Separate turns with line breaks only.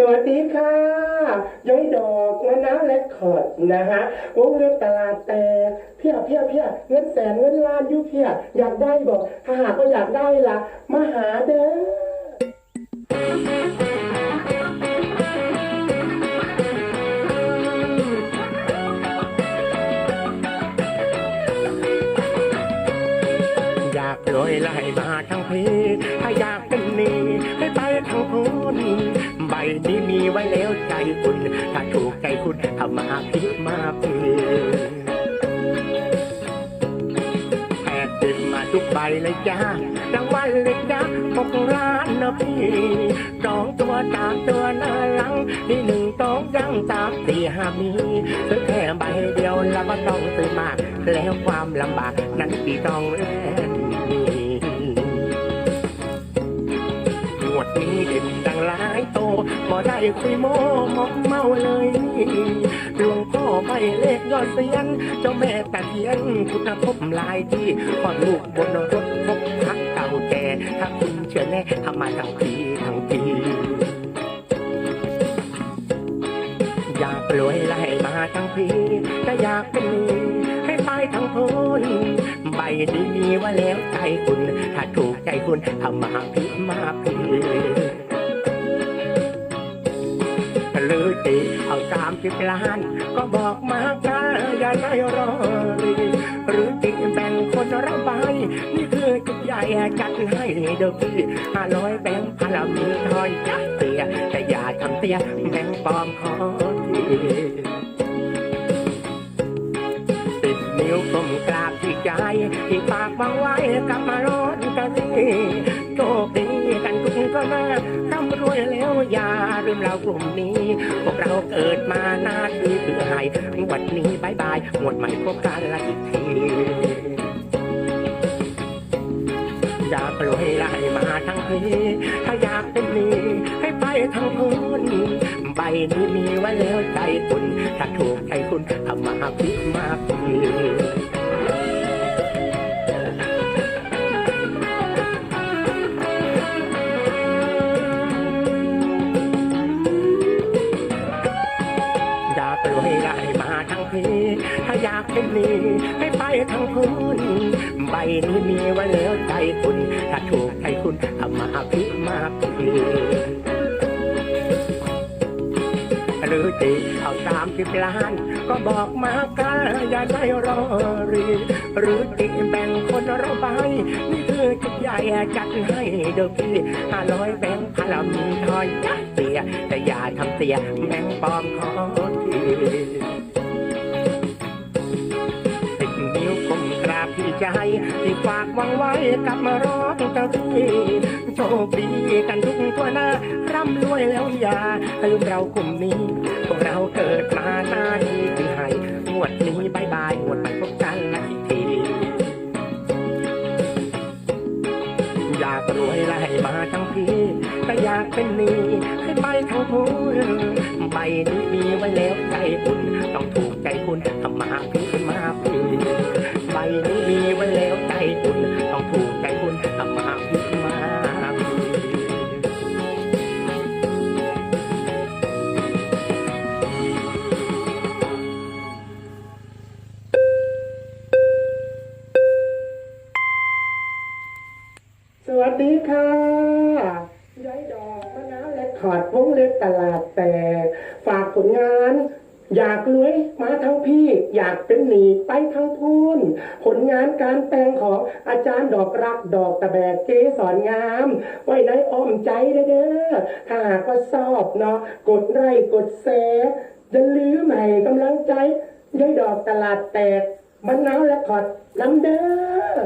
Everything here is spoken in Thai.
สวัสดีค่ะ ย้อยดอกมะนาวและขอดนะฮะวงเล็บตลาดแต่เพียเพียเพียเงินแสนเงินล้านยุเพียอยากได้บอกถ้าหากก็อยากได้ละมาหาเด้อ แอบติดมาทุกใบเลยจ้าดังวันเลยจ้าหกร้านนะพี่สองตัวตามตัวหน้าหลังที่หนึ่งสองยังตามสี่ห้ามีซื้อแค่ใบเดียวแล้วก็ต้องซื้อมากแล้วความลำบากนั้นที่ต้องแล บ่ได้คุยโมมอกเมาเลยนี่หลวงพ่อไม่เลขยอดเสียนเจ้าแม่ตะเคียนคุณภพลายที่ขอลูกบนรถพบพักเก่าแก่ถ้าคุณเชื่อแน่ทำมาทั้งปีทั้งปีอยากรวยไล่มาทั้งพีก็อยากเป็นหนี้ให้ไปทั้งพ้นใบนี้มีว่าแล้วใจคุณ ถ้าถูกใจคุณทำมาพิมาพี หรือตีเอาสามสิบล้าน ก็บอกมากันอย่าได้รอหรือติแบ่งคนละใบนี่คือจุดใหญ่จัดให้เด้อพี่ห้าร้อยแบ่งพันละมีทอยจัดเตียแต่อย่าทำเตียแบ่งปลอมขอทีติดนิ้วก้มกราบที่ใจที่ฝากวางไว้กับมารถกันสิโช เรากลุ่มนี้ พวกเราเกิดมาหน้าที่เพื่อให้วันนี้บายบายหมดใหม่พบกันละอีกทีอยากรวยไล่มาทั้งพีถ้าอยากเป็นหนี้ให้ไปทั้งพ้นใบนี้มีไว้แล้วใจคุณถ้าถูกใจคุณทำมาพิมาพี ถ้าอยากเป็นหนี้ให้ไปทั้งพ้นใบนี้มีไว้แล้วใจคุณ ถ้าถูกใจคุณทำมาพิมาพีหรือตีเอาสามสิบล้าน ก็บอกมากันอย่าได้รอรีหรือตีแบ่งคนละใบนี่คือจุดใหญ่จัดให้เด้อพี่ห้าร้อยแบ่งพละมีทอยจัดเสียแต่อย่าทำเสียแบ่งปลอมขอที ใจที่ฝากวางไว้กับมาร้องกะทีโชคดีกันทุกตัวหน้าร่ำรวยแล้วอย่าลืมเรากลุ่มนี้พวกเราเกิดมาหน้าที่ที่ให้งวดนี้บายบายงวดไปพบกันละอีกทีอยากรวยและให้มาทั้งพีแต่อยากเป็นหนี้ให้ไปทั้งพูนใบนี้มีไว้แล้วใจคุณต้องถูกใจคุณทำมาพีมา วัสดีค่ะย้อยดอกมะนาวและขอดวงเล็บตลาดแตกฝากผลงาน อยากรวยมาทั้งพี่ อยากเป็นหนีไปทั้งพูนผลงานการแต่งของอาจารย์ดอกรักดอกตะแบกเกสอนงาม ไว้ในอ้อมใจเด้อถ้าหากว่าชอบเนาะกดไลค์กดแชร์อย่าลืมให้กำลังใจย้อยดอกตลาดแตกมะนาวและขอดลำเด้อ